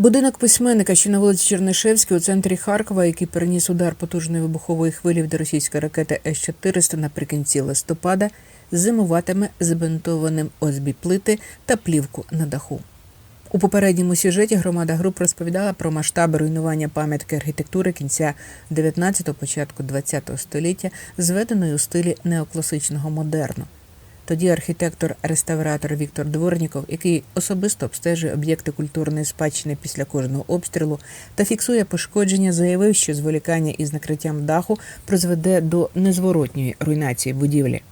Будинок письменника, що на вулиці Чернишевській у центрі Харкова, який переніс удар потужної вибухової хвилі від російської ракети С-400 наприкінці листопада, зимуватиме забинтованим ОСБ плити та плівку на даху. У попередньому сюжеті громада груп розповідала про масштаби руйнування пам'ятки архітектури кінця 19-го, початку 20-го століття, зведеної у стилі неокласичного модерну. Тоді архітектор-реставратор Віктор Дворніков, який особисто обстежує об'єкти культурної спадщини після кожного обстрілу та фіксує пошкодження, заявив, що зволікання із накриттям даху призведе до незворотньої руйнації будівлі.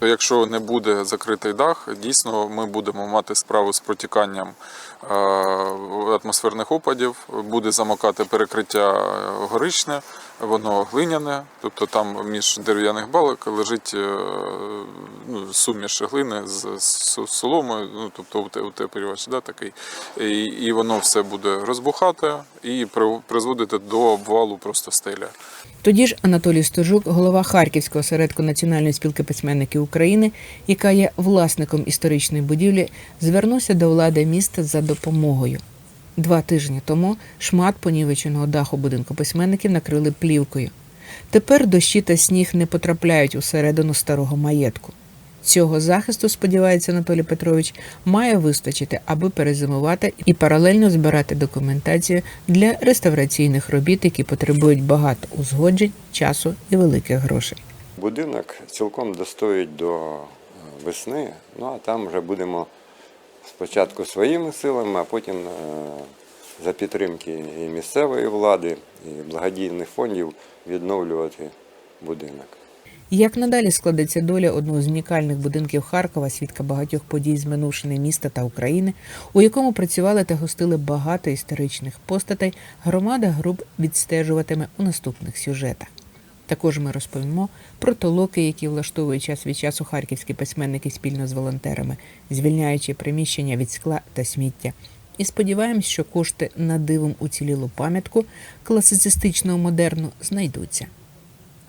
Якщо не буде закритий дах, дійсно ми будемо мати справу з протіканням е, атмосферних опадів, буде замокати перекриття горичне, воно глиняне, тобто там між дерев'яних балок лежить е, ну, суміш глини з соломою, ну, тобто утеплювач да, такий. І, і воно все буде розбухати і при- призводити до обвалу просто стеля. Тоді ж Анатолій Стожук, голова Харківського осередку Національної спілки письменників України, яка є власником історичної будівлі, звернувся до влади міста за допомогою. Два тижні тому шмат понівеченого даху будинку письменників накрили плівкою. Тепер дощі та сніг не потрапляють усередину старого маєтку. Цього захисту, сподівається Анатолій Петрович, має вистачити, аби перезимувати і паралельно збирати документацію для реставраційних робіт, які потребують багато узгоджень, часу і великих грошей. Будинок цілком достоїть до е, весни, ну а там вже будемо спочатку своїми силами, а потім е, за підтримки і місцевої влади, і благодійних фондів відновлювати будинок. Як надалі складеться доля одного з унікальних будинків Харкова, свідка багатьох подій з минувшини міста та України, у якому працювали та гостили багато історичних постатей, громада груп відстежуватиме у наступних сюжетах. Також ми розповімо про толоки, які влаштовують час від часу харківські письменники спільно з волонтерами, звільняючи приміщення від скла та сміття. І сподіваємось, що кошти на дивом уцілілу пам'ятку класицистичного модерну знайдуться.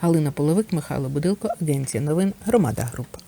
Галина Половик, Михайло Будилко, Агенція новин, Громада Груп.